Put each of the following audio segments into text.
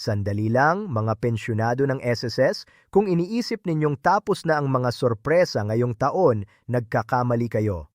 Sandali lang, mga pensyonado ng SSS, kung iniisip ninyong tapos na ang mga sorpresa ngayong taon, nagkakamali kayo.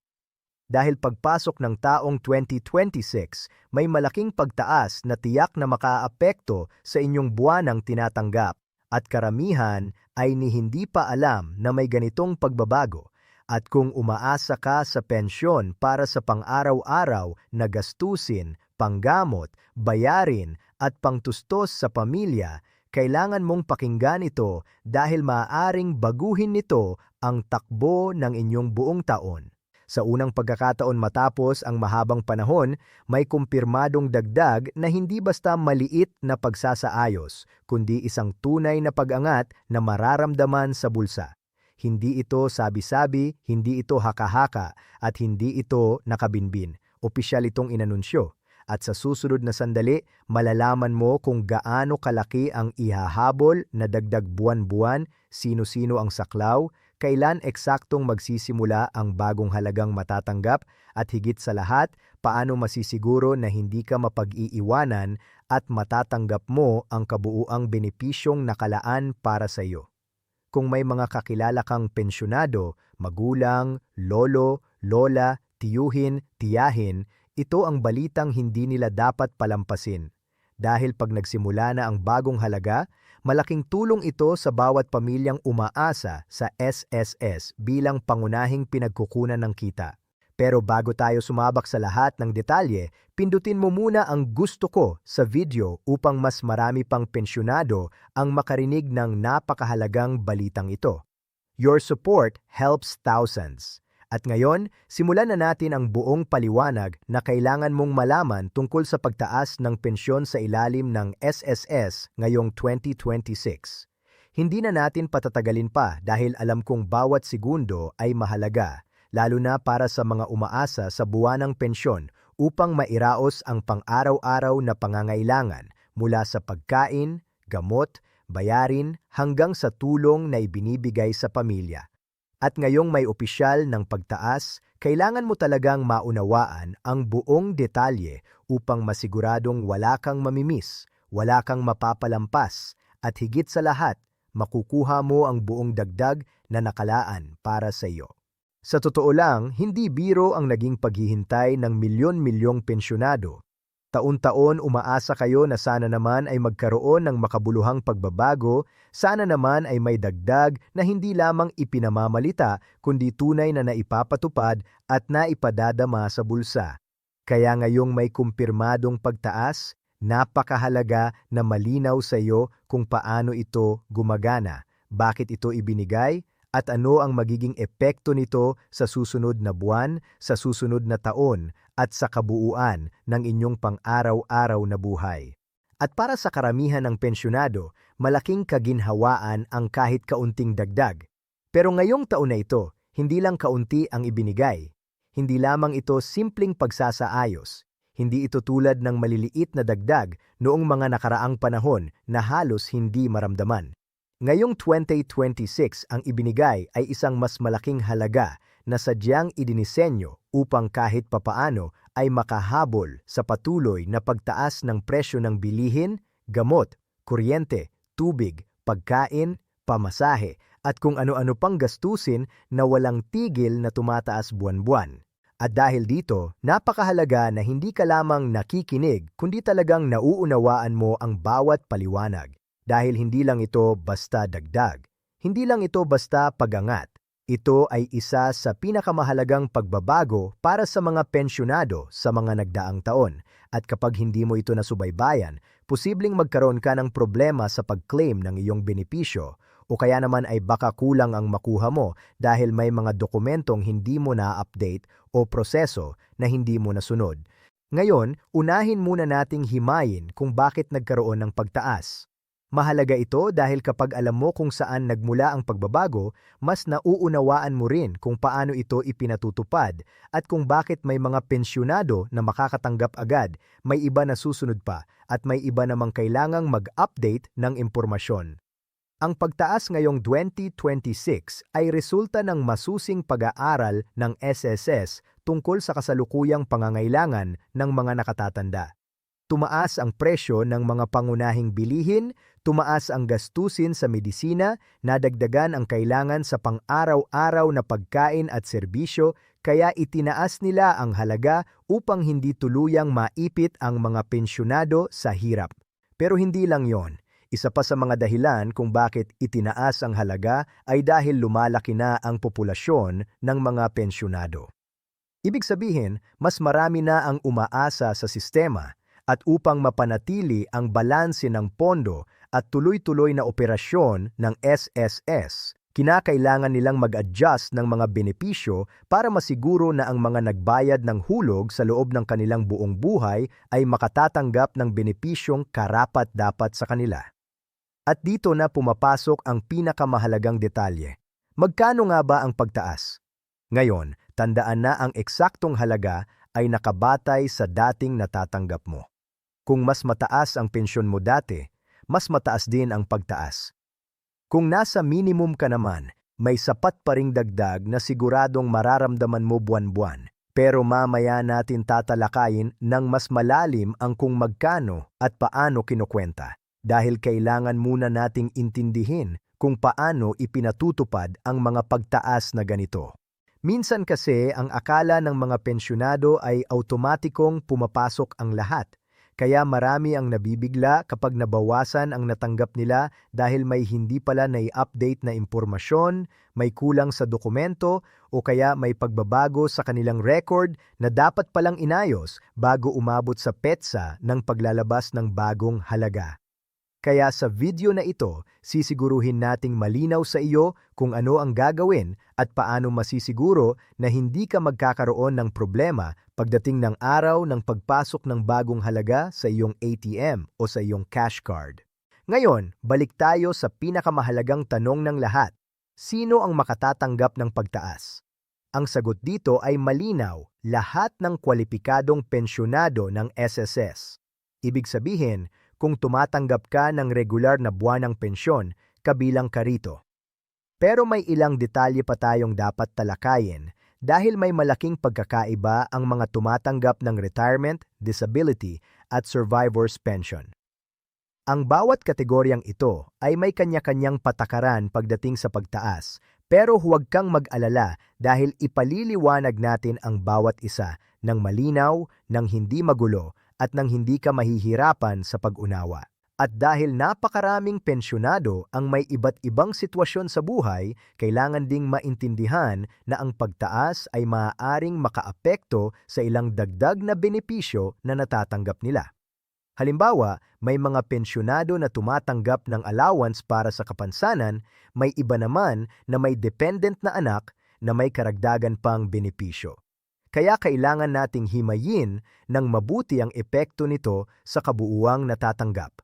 Dahil pagpasok ng taong 2026, may malaking pagtaas na tiyak na makaapekto sa inyong buwanang tinatanggap at karamihan ay ni hindi pa alam na may ganitong pagbabago at kung umaasa ka sa pensyon para sa pang-araw-araw na gastusin, panggamot, bayarin at pangtustos sa pamilya, kailangan mong pakinggan ito dahil maaaring baguhin nito ang takbo ng inyong buong taon. Sa unang pagkakataon matapos ang mahabang panahon, may kumpirmadong dagdag na hindi basta maliit na pagsasaayos, kundi isang tunay na pag-angat na mararamdaman sa bulsa. Hindi ito sabi-sabi, hindi ito haka-haka, at hindi ito nakabinbin. Opisyal itong inanunsyo. At sa susunod na sandali, malalaman mo kung gaano kalaki ang ihahabol na dagdag buwan-buwan, sino-sino ang saklaw, kailan eksaktong magsisimula ang bagong halagang matatanggap, at higit sa lahat, paano masisiguro na hindi ka mapag-iiwanan at matatanggap mo ang kabuuang benepisyong nakalaan para sa iyo. Kung may mga kakilala kang pensyonado, magulang, lolo, lola, tiyuhin, tiyahin, ito ang balitang hindi nila dapat palampasin. Dahil pag nagsimula na ang bagong halaga, malaking tulong ito sa bawat pamilyang umaasa sa SSS bilang pangunahing pinagkukunan ng kita. Pero bago tayo sumabak sa lahat ng detalye, pindutin mo muna ang gusto ko sa video upang mas marami pang pensyonado ang makarinig ng napakahalagang balitang ito. Your support helps thousands. At ngayon, simulan na natin ang buong paliwanag na kailangan mong malaman tungkol sa pagtaas ng pensyon sa ilalim ng SSS ngayong 2026. Hindi na natin patatagalin pa dahil alam kong bawat segundo ay mahalaga, lalo na para sa mga umaasa sa buwanang pensyon upang mairaos ang pang-araw-araw na pangangailangan mula sa pagkain, gamot, bayarin hanggang sa tulong na ibinibigay sa pamilya. At ngayong may opisyal ng pagtaas, kailangan mo talagang maunawaan ang buong detalye upang masiguradong wala kang mamimiss, wala kang mapapalampas, at higit sa lahat, makukuha mo ang buong dagdag na nakalaan para sa iyo. Sa totoo lang, hindi biro ang naging paghihintay ng milyon-milyong pensyonado Taon-taon umaasa kayo na sana naman ay magkaroon ng makabuluhang pagbabago, sana naman ay may dagdag na hindi lamang ipinamamalita kundi tunay na naipapatupad at naipadadama sa bulsa. Kaya ngayong may kumpirmadong pagtaas, napakahalaga na malinaw sa iyo kung paano ito gumagana, bakit ito ibinigay, at ano ang magiging epekto nito sa susunod na buwan, sa susunod na taon, at sa kabuuan ng inyong pang-araw-araw na buhay. At para sa karamihan ng pensyonado, malaking kaginhawaan ang kahit kaunting dagdag. Pero ngayong taon na ito, hindi lang kaunti ang ibinigay. Hindi lamang ito simpleng pagsasaayos. Hindi ito tulad ng maliliit na dagdag noong mga nakaraang panahon na halos hindi maramdaman. Ngayong 2026 ang ibinigay ay isang mas malaking halaga na sadyang idinisenyo upang kahit papaano ay makahabol sa patuloy na pagtaas ng presyo ng bilihin, gamot, kuryente, tubig, pagkain, pamasahe at kung ano-ano pang gastusin na walang tigil na tumataas buwan-buwan. At dahil dito, napakahalaga na hindi ka lamang nakikinig kundi talagang nauunawaan mo ang bawat paliwanag. Dahil hindi lang ito basta dagdag, hindi lang ito basta pagangat. Ito ay isa sa pinakamahalagang pagbabago para sa mga pensyonado sa mga nagdaang taon at kapag hindi mo ito nasubaybayan, posibleng magkaroon ka ng problema sa pag-claim ng iyong benepisyo o kaya naman ay baka kulang ang makuha mo dahil may mga dokumentong hindi mo na-update o proseso na hindi mo nasunod. Ngayon, unahin muna nating himayin kung bakit nagkaroon ng pagtaas. Mahalaga ito dahil kapag alam mo kung saan nagmula ang pagbabago, mas nauunawaan mo rin kung paano ito ipinatutupad at kung bakit may mga pensyonado na makakatanggap agad, may iba na susunod pa at may iba namang kailangang mag-update ng impormasyon. Ang pagtaas ngayong 2026 ay resulta ng masusing pag-aaral ng SSS tungkol sa kasalukuyang pangangailangan ng mga nakatatanda. Tumaas ang presyo ng mga pangunahing bilihin, tumaas ang gastusin sa medisina, nadagdagan ang kailangan sa pang-araw-araw na pagkain at serbisyo, kaya itinaas nila ang halaga upang hindi tuluyang maipit ang mga pensyonado sa hirap. Pero hindi lang yon. Isa pa sa mga dahilan kung bakit itinaas ang halaga ay dahil lumalaki na ang populasyon ng mga pensyonado. Ibig sabihin, mas marami na ang umaasa sa sistema at upang mapanatili ang balanse ng pondo at tuloy-tuloy na operasyon ng SSS, kinakailangan nilang mag-adjust ng mga benepisyo para masiguro na ang mga nagbayad ng hulog sa loob ng kanilang buong buhay ay makatatanggap ng benepisyong karapat-dapat sa kanila. At dito na pumapasok ang pinakamahalagang detalye. Magkano nga ba ang pagtaas? Ngayon, tandaan na ang eksaktong halaga ay nakabatay sa dating natatanggap mo. Kung mas mataas ang pensyon mo dati, mas mataas din ang pagtaas. Kung nasa minimum ka naman, may sapat pa ring dagdag na siguradong mararamdaman mo buwan-buwan. Pero mamaya natin tatalakayin ng mas malalim ang kung magkano at paano kinukwenta. Dahil kailangan muna nating intindihin kung paano ipinatutupad ang mga pagtaas na ganito. Minsan kasi ang akala ng mga pensyonado ay automatikong pumapasok ang lahat kaya marami ang nabibigla kapag nabawasan ang natanggap nila dahil may hindi pala nai-update na impormasyon, may kulang sa dokumento o kaya may pagbabago sa kanilang record na dapat palang inayos bago umabot sa petsa ng paglalabas ng bagong halaga. Kaya sa video na ito, sisiguruhin nating malinaw sa iyo kung ano ang gagawin at paano masisiguro na hindi ka magkakaroon ng problema pagdating ng araw ng pagpasok ng bagong halaga sa iyong ATM o sa iyong cash card. Ngayon, balik tayo sa pinakamahalagang tanong ng lahat. Sino ang makatatanggap ng pagtaas? Ang sagot dito ay malinaw, lahat ng kwalipikadong pensyonado ng SSS. Ibig sabihin, kung tumatanggap ka ng regular na buwanang pensyon, kabilang ka rito. Pero may ilang detalye pa tayong dapat talakayin dahil may malaking pagkakaiba ang mga tumatanggap ng retirement, disability at survivor's pension. Ang bawat kategoryang ito ay may kanya-kanyang patakaran pagdating sa pagtaas, pero huwag kang mag-alala dahil ipaliliwanag natin ang bawat isa ng malinaw, ng hindi magulo at nang hindi ka mahihirapan sa pag-unawa. At dahil napakaraming pensyonado ang may iba't ibang sitwasyon sa buhay, kailangan ding maintindihan na ang pagtaas ay maaaring makaapekto sa ilang dagdag na benepisyo na natatanggap nila. Halimbawa, may mga pensyonado na tumatanggap ng allowance para sa kapansanan, may iba naman na may dependent na anak na may karagdagan pang benepisyo. Kaya kailangan nating himayin ng mabuti ang epekto nito sa kabuuang natatanggap.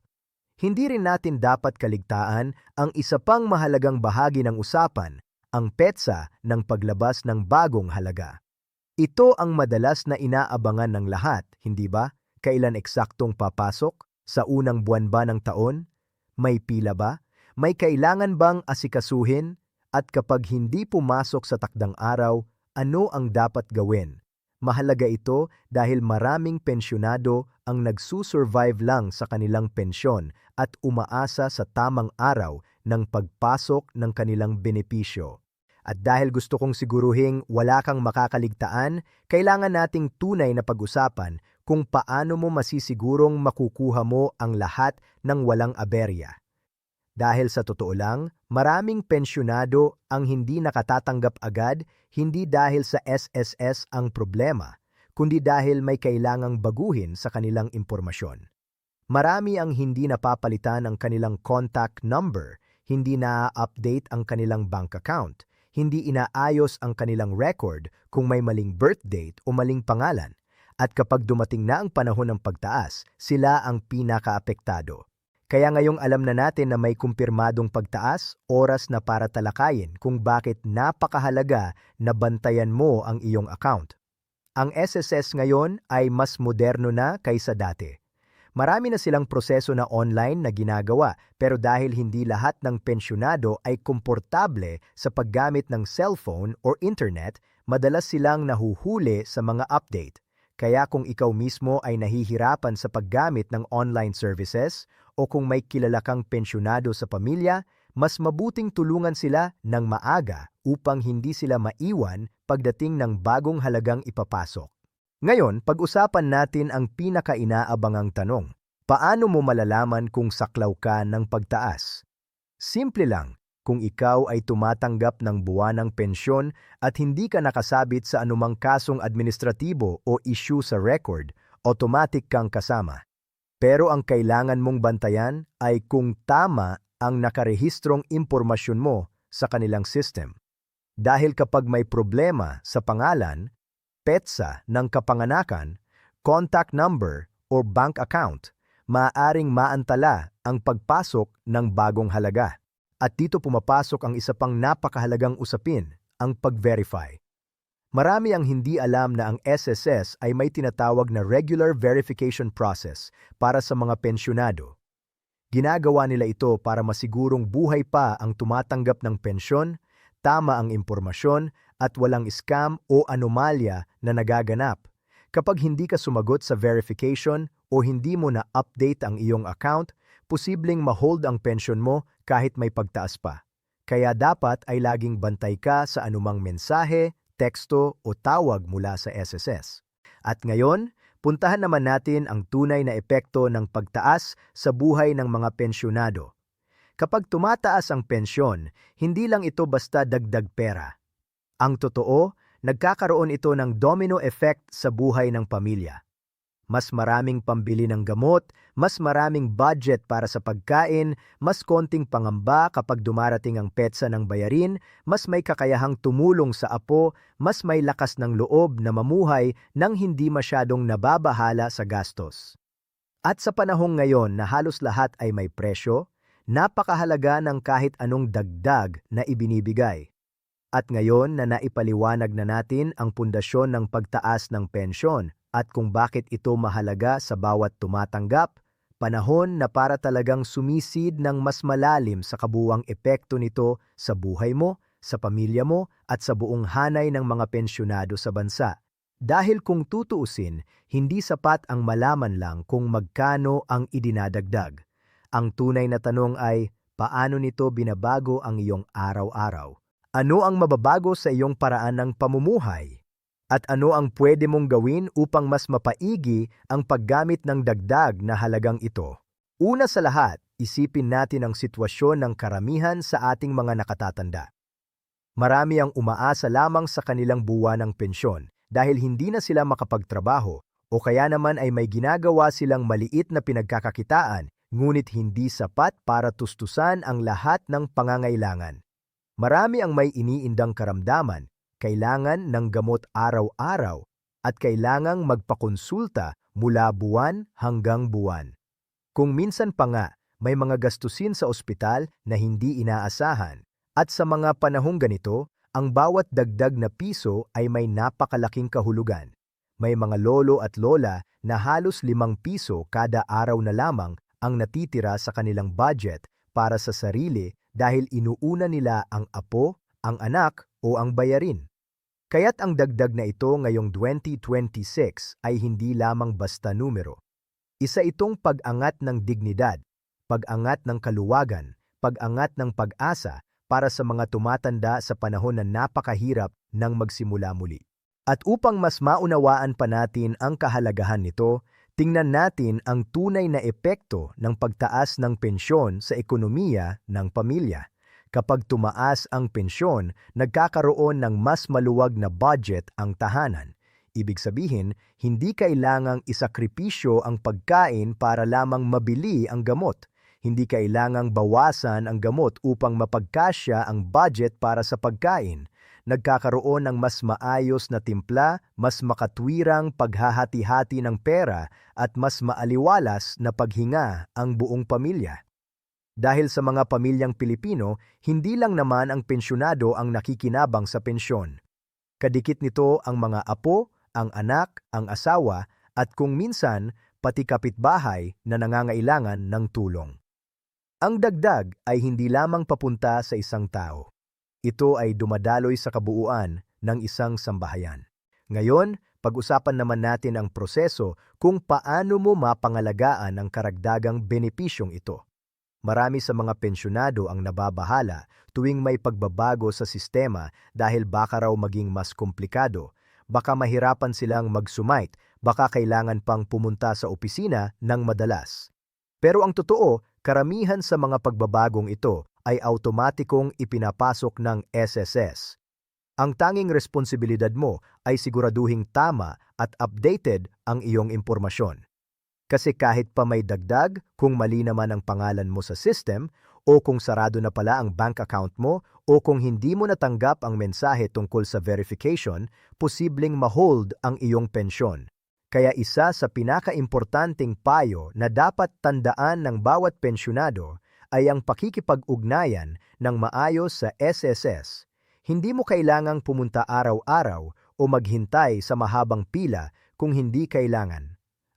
Hindi rin natin dapat kaligtaan ang isa pang mahalagang bahagi ng usapan, ang petsa ng paglabas ng bagong halaga. Ito ang madalas na inaabangan ng lahat, hindi ba? Kailan eksaktong papasok? Sa unang buwan ba ng taon? May pila ba? May kailangan bang asikasuhin? At kapag hindi pumasok sa takdang araw, ano ang dapat gawin? Mahalaga ito dahil maraming pensyonado ang nagsusurvive lang sa kanilang pensyon at umaasa sa tamang araw ng pagpasok ng kanilang benepisyo. At dahil gusto kong siguruhing wala kang makakaligtaan, kailangan nating tunay na pag-usapan kung paano mo masisigurong makukuha mo ang lahat ng walang aberya. Dahil sa totoo lang, maraming pensyonado ang hindi nakatatanggap agad hindi dahil sa SSS ang problema, kundi dahil may kailangang baguhin sa kanilang impormasyon. Marami ang hindi napapalitan ang kanilang contact number, hindi na-update ang kanilang bank account, hindi inaayos ang kanilang record kung may maling birth date o maling pangalan, at kapag dumating na ang panahon ng pagtaas, sila ang pinakaapektado. Kaya ngayong alam na natin na may kumpirmadong pagtaas, oras na para talakayin kung bakit napakahalaga na bantayan mo ang iyong account. Ang SSS ngayon ay mas moderno na kaysa dati. Marami na silang proseso na online na ginagawa pero dahil hindi lahat ng pensyonado ay komportable sa paggamit ng cellphone or internet, madalas silang nahuhuli sa mga update. Kaya kung ikaw mismo ay nahihirapan sa paggamit ng online services o kung may kilala kang pensyonado sa pamilya, mas mabuting tulungan sila ng maaga upang hindi sila maiwan pagdating ng bagong halagang ipapasok. Ngayon, pag-usapan natin ang pinaka-inaabangang tanong. Paano mo malalaman kung saklaw ka ng pagtaas? Simple lang, kung ikaw ay tumatanggap ng buwanang pensyon at hindi ka nakasabit sa anumang kasong administratibo o issue sa record, automatic kang kasama. Pero ang kailangan mong bantayan ay kung tama ang nakarehistrong impormasyon mo sa kanilang system. Dahil kapag may problema sa pangalan, petsa ng kapanganakan, contact number o bank account, maaaring maantala ang pagpasok ng bagong halaga. At dito pumapasok ang isa pang napakahalagang usapin, ang pag-verify. Marami ang hindi alam na ang SSS ay may tinatawag na regular verification process para sa mga pensyonado. Ginagawa nila ito para masigurong buhay pa ang tumatanggap ng pensyon, tama ang impormasyon, at walang scam o anomalya na nagaganap. Kapag hindi ka sumagot sa verification o hindi mo na-update ang iyong account, posibleng ma-hold ang pensyon mo kahit may pagtaas pa. Kaya dapat ay laging bantay ka sa anumang mensahe, teksto o tawag mula sa SSS. At ngayon, puntahan naman natin ang tunay na epekto ng pagtaas sa buhay ng mga pensyonado. Kapag tumataas ang pensyon, hindi lang ito basta dagdag pera. Ang totoo, nagkakaroon ito ng domino effect sa buhay ng pamilya mas maraming pambili ng gamot, mas maraming budget para sa pagkain, mas konting pangamba kapag dumarating ang petsa ng bayarin, mas may kakayahang tumulong sa apo, mas may lakas ng loob na mamuhay nang hindi masyadong nababahala sa gastos. At sa panahong ngayon na halos lahat ay may presyo, napakahalaga ng kahit anong dagdag na ibinibigay. At ngayon na naipaliwanag na natin ang pundasyon ng pagtaas ng pensyon at kung bakit ito mahalaga sa bawat tumatanggap, panahon na para talagang sumisid ng mas malalim sa kabuwang epekto nito sa buhay mo, sa pamilya mo at sa buong hanay ng mga pensyonado sa bansa. Dahil kung tutuusin, hindi sapat ang malaman lang kung magkano ang idinadagdag. Ang tunay na tanong ay, paano nito binabago ang iyong araw-araw? Ano ang mababago sa iyong paraan ng pamumuhay? At ano ang pwede mong gawin upang mas mapaigi ang paggamit ng dagdag na halagang ito? Una sa lahat, isipin natin ang sitwasyon ng karamihan sa ating mga nakatatanda. Marami ang umaasa lamang sa kanilang buwan ng pensyon dahil hindi na sila makapagtrabaho o kaya naman ay may ginagawa silang maliit na pinagkakakitaan ngunit hindi sapat para tustusan ang lahat ng pangangailangan. Marami ang may iniindang karamdaman kailangan ng gamot araw-araw at kailangang magpakonsulta mula buwan hanggang buwan. Kung minsan pa nga, may mga gastusin sa ospital na hindi inaasahan. At sa mga panahong ganito, ang bawat dagdag na piso ay may napakalaking kahulugan. May mga lolo at lola na halos limang piso kada araw na lamang ang natitira sa kanilang budget para sa sarili dahil inuuna nila ang apo, ang anak o ang bayarin. Kaya't ang dagdag na ito ngayong 2026 ay hindi lamang basta numero. Isa itong pag-angat ng dignidad, pag-angat ng kaluwagan, pag-angat ng pag-asa para sa mga tumatanda sa panahon na napakahirap ng magsimula muli. At upang mas maunawaan pa natin ang kahalagahan nito, tingnan natin ang tunay na epekto ng pagtaas ng pensyon sa ekonomiya ng pamilya. Kapag tumaas ang pensyon, nagkakaroon ng mas maluwag na budget ang tahanan. Ibig sabihin, hindi kailangang isakripisyo ang pagkain para lamang mabili ang gamot. Hindi kailangang bawasan ang gamot upang mapagkasya ang budget para sa pagkain. Nagkakaroon ng mas maayos na timpla, mas makatwirang paghahati-hati ng pera at mas maaliwalas na paghinga ang buong pamilya. Dahil sa mga pamilyang Pilipino, hindi lang naman ang pensyonado ang nakikinabang sa pensyon. Kadikit nito ang mga apo, ang anak, ang asawa, at kung minsan, pati kapitbahay na nangangailangan ng tulong. Ang dagdag ay hindi lamang papunta sa isang tao. Ito ay dumadaloy sa kabuuan ng isang sambahayan. Ngayon, pag-usapan naman natin ang proseso kung paano mo mapangalagaan ang karagdagang benepisyong ito. Marami sa mga pensyonado ang nababahala tuwing may pagbabago sa sistema dahil baka raw maging mas komplikado, baka mahirapan silang mag-sumite, baka kailangan pang pumunta sa opisina ng madalas. Pero ang totoo, karamihan sa mga pagbabagong ito ay automatikong ipinapasok ng SSS. Ang tanging responsibilidad mo ay siguraduhing tama at updated ang iyong impormasyon. Kasi kahit pa may dagdag, kung mali naman ang pangalan mo sa system, o kung sarado na pala ang bank account mo, o kung hindi mo natanggap ang mensahe tungkol sa verification, posibleng ma-hold ang iyong pensyon. Kaya isa sa pinakaimportanteng payo na dapat tandaan ng bawat pensyonado ay ang pakikipag-ugnayan ng maayos sa SSS. Hindi mo kailangang pumunta araw-araw o maghintay sa mahabang pila kung hindi kailangan.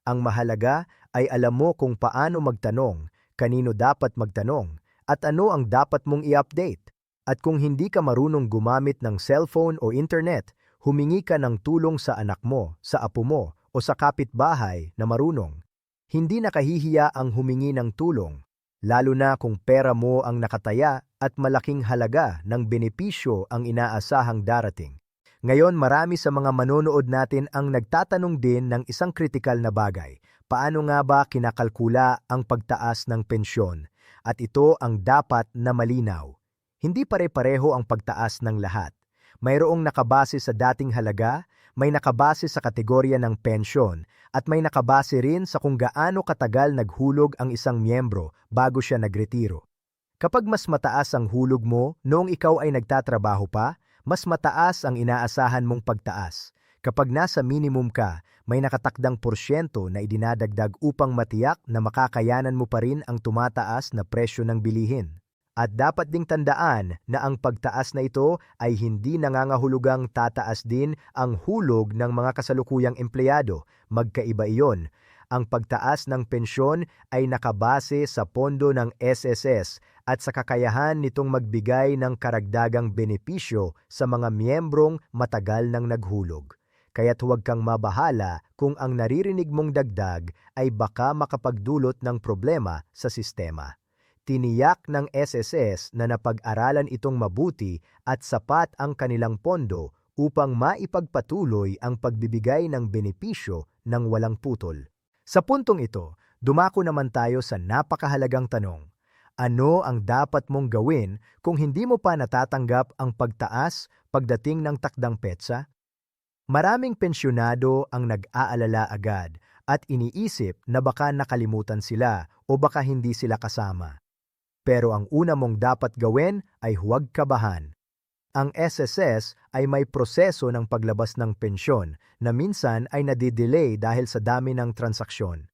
Ang mahalaga ay alam mo kung paano magtanong, kanino dapat magtanong, at ano ang dapat mong i-update. At kung hindi ka marunong gumamit ng cellphone o internet, humingi ka ng tulong sa anak mo, sa apo mo, o sa kapitbahay na marunong. Hindi nakahihiya ang humingi ng tulong, lalo na kung pera mo ang nakataya at malaking halaga ng benepisyo ang inaasahang darating. Ngayon marami sa mga manonood natin ang nagtatanong din ng isang kritikal na bagay. Paano nga ba kinakalkula ang pagtaas ng pensyon? At ito ang dapat na malinaw. Hindi pare-pareho ang pagtaas ng lahat. Mayroong nakabase sa dating halaga, may nakabase sa kategorya ng pensyon, at may nakabase rin sa kung gaano katagal naghulog ang isang miyembro bago siya nagretiro. Kapag mas mataas ang hulog mo noong ikaw ay nagtatrabaho pa, mas mataas ang inaasahan mong pagtaas. Kapag nasa minimum ka, may nakatakdang porsyento na idinadagdag upang matiyak na makakayanan mo pa rin ang tumataas na presyo ng bilihin. At dapat ding tandaan na ang pagtaas na ito ay hindi nangangahulugang tataas din ang hulog ng mga kasalukuyang empleyado. Magkaiba iyon. Ang pagtaas ng pensyon ay nakabase sa pondo ng SSS at sa kakayahan nitong magbigay ng karagdagang benepisyo sa mga miyembrong matagal nang naghulog. Kaya't huwag kang mabahala kung ang naririnig mong dagdag ay baka makapagdulot ng problema sa sistema. Tiniyak ng SSS na napag-aralan itong mabuti at sapat ang kanilang pondo upang maipagpatuloy ang pagbibigay ng benepisyo ng walang putol. Sa puntong ito, dumako naman tayo sa napakahalagang tanong ano ang dapat mong gawin kung hindi mo pa natatanggap ang pagtaas pagdating ng takdang petsa? Maraming pensyonado ang nag-aalala agad at iniisip na baka nakalimutan sila o baka hindi sila kasama. Pero ang una mong dapat gawin ay huwag kabahan. Ang SSS ay may proseso ng paglabas ng pensyon na minsan ay nadidelay dahil sa dami ng transaksyon.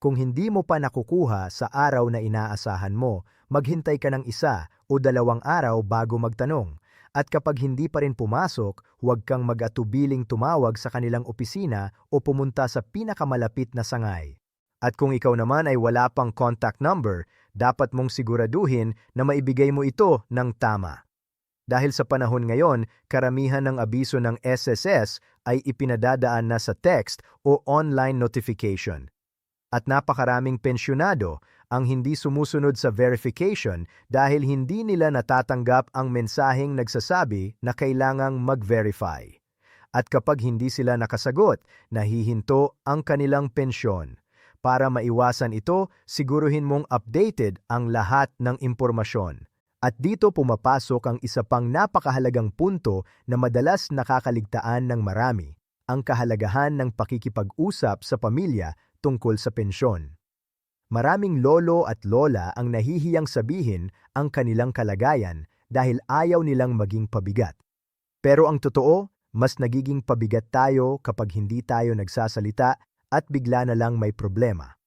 Kung hindi mo pa nakukuha sa araw na inaasahan mo, maghintay ka ng isa o dalawang araw bago magtanong. At kapag hindi pa rin pumasok, huwag kang mag-atubiling tumawag sa kanilang opisina o pumunta sa pinakamalapit na sangay. At kung ikaw naman ay wala pang contact number, dapat mong siguraduhin na maibigay mo ito ng tama. Dahil sa panahon ngayon, karamihan ng abiso ng SSS ay ipinadadaan na sa text o online notification at napakaraming pensyonado ang hindi sumusunod sa verification dahil hindi nila natatanggap ang mensaheng nagsasabi na kailangang mag-verify. At kapag hindi sila nakasagot, nahihinto ang kanilang pensyon. Para maiwasan ito, siguruhin mong updated ang lahat ng impormasyon. At dito pumapasok ang isa pang napakahalagang punto na madalas nakakaligtaan ng marami, ang kahalagahan ng pakikipag-usap sa pamilya tungkol sa pensyon. Maraming lolo at lola ang nahihiyang sabihin ang kanilang kalagayan dahil ayaw nilang maging pabigat. Pero ang totoo, mas nagiging pabigat tayo kapag hindi tayo nagsasalita at bigla na lang may problema.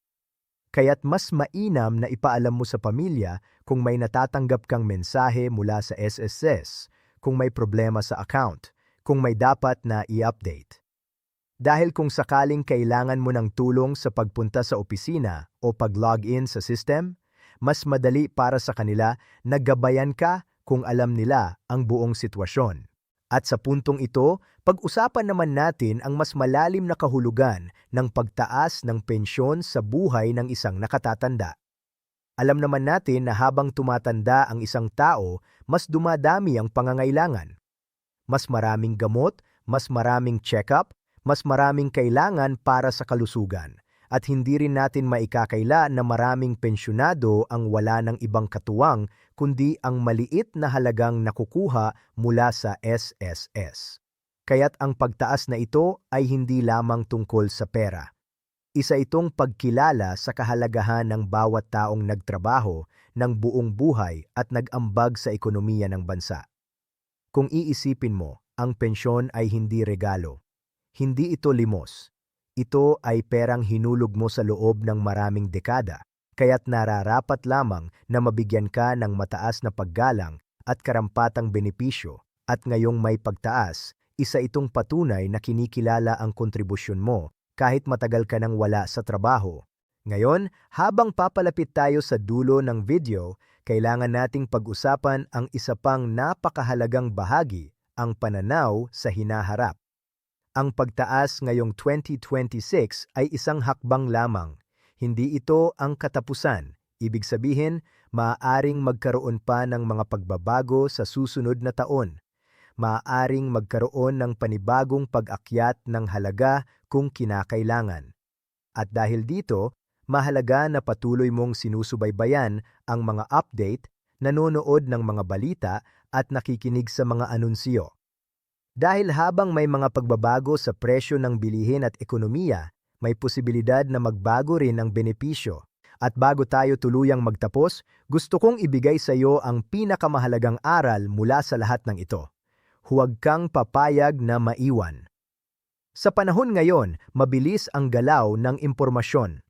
Kaya't mas mainam na ipaalam mo sa pamilya kung may natatanggap kang mensahe mula sa SSS, kung may problema sa account, kung may dapat na i-update. Dahil kung sakaling kailangan mo ng tulong sa pagpunta sa opisina o pag-login sa system, mas madali para sa kanila na gabayan ka kung alam nila ang buong sitwasyon. At sa puntong ito, pag-usapan naman natin ang mas malalim na kahulugan ng pagtaas ng pensyon sa buhay ng isang nakatatanda. Alam naman natin na habang tumatanda ang isang tao, mas dumadami ang pangangailangan. Mas maraming gamot, mas maraming check-up, mas maraming kailangan para sa kalusugan. At hindi rin natin maikakaila na maraming pensyonado ang wala ng ibang katuwang kundi ang maliit na halagang nakukuha mula sa SSS. Kaya't ang pagtaas na ito ay hindi lamang tungkol sa pera. Isa itong pagkilala sa kahalagahan ng bawat taong nagtrabaho ng buong buhay at nag-ambag sa ekonomiya ng bansa. Kung iisipin mo, ang pensyon ay hindi regalo. Hindi ito limos. Ito ay perang hinulog mo sa loob ng maraming dekada, kaya't nararapat lamang na mabigyan ka ng mataas na paggalang at karampatang benepisyo, at ngayong may pagtaas, isa itong patunay na kinikilala ang kontribusyon mo kahit matagal ka nang wala sa trabaho. Ngayon, habang papalapit tayo sa dulo ng video, kailangan nating pag-usapan ang isa pang napakahalagang bahagi, ang pananaw sa hinaharap. Ang pagtaas ngayong 2026 ay isang hakbang lamang. Hindi ito ang katapusan. Ibig sabihin, maaaring magkaroon pa ng mga pagbabago sa susunod na taon. Maaaring magkaroon ng panibagong pag-akyat ng halaga kung kinakailangan. At dahil dito, mahalaga na patuloy mong sinusubaybayan ang mga update, nanonood ng mga balita at nakikinig sa mga anunsyo. Dahil habang may mga pagbabago sa presyo ng bilihin at ekonomiya, may posibilidad na magbago rin ang benepisyo. At bago tayo tuluyang magtapos, gusto kong ibigay sa iyo ang pinakamahalagang aral mula sa lahat ng ito. Huwag kang papayag na maiwan. Sa panahon ngayon, mabilis ang galaw ng impormasyon.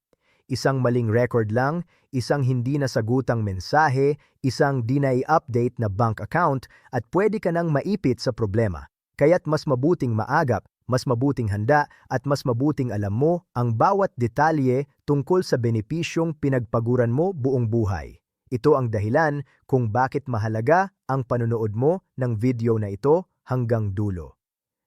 Isang maling record lang, isang hindi nasagutang mensahe, isang di update na bank account at pwede ka nang maipit sa problema. Kaya't mas mabuting maagap, mas mabuting handa at mas mabuting alam mo ang bawat detalye tungkol sa benepisyong pinagpaguran mo buong buhay. Ito ang dahilan kung bakit mahalaga ang panonood mo ng video na ito hanggang dulo.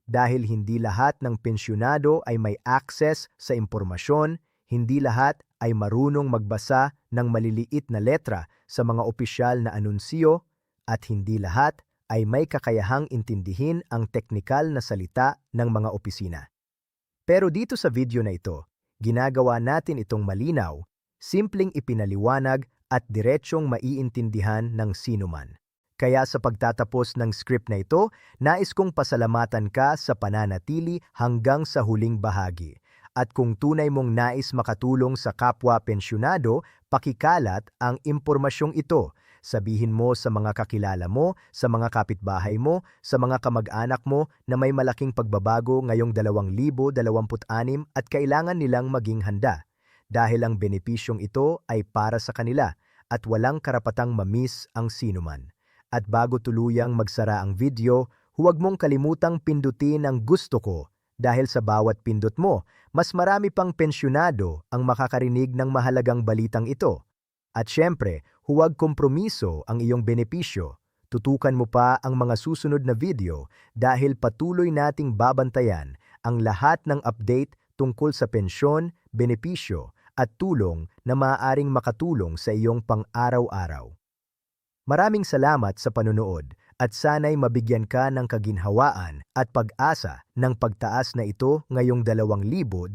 Dahil hindi lahat ng pensyonado ay may access sa impormasyon, hindi lahat ay marunong magbasa ng maliliit na letra sa mga opisyal na anunsyo, at hindi lahat ay may kakayahang intindihin ang teknikal na salita ng mga opisina. Pero dito sa video na ito, ginagawa natin itong malinaw, simpleng ipinaliwanag at diretsyong maiintindihan ng sinuman. Kaya sa pagtatapos ng script na ito, nais kong pasalamatan ka sa pananatili hanggang sa huling bahagi. At kung tunay mong nais makatulong sa kapwa pensyonado, pakikalat ang impormasyong ito Sabihin mo sa mga kakilala mo, sa mga kapitbahay mo, sa mga kamag-anak mo na may malaking pagbabago ngayong 2026 at kailangan nilang maging handa. Dahil ang benepisyong ito ay para sa kanila at walang karapatang mamiss ang sinuman. At bago tuluyang magsara ang video, huwag mong kalimutang pindutin ang gusto ko dahil sa bawat pindot mo, mas marami pang pensyonado ang makakarinig ng mahalagang balitang ito. At syempre, huwag kompromiso ang iyong benepisyo. Tutukan mo pa ang mga susunod na video dahil patuloy nating babantayan ang lahat ng update tungkol sa pensyon, benepisyo at tulong na maaaring makatulong sa iyong pang-araw-araw. Maraming salamat sa panonood at sana'y mabigyan ka ng kaginhawaan at pag-asa ng pagtaas na ito ngayong 2026.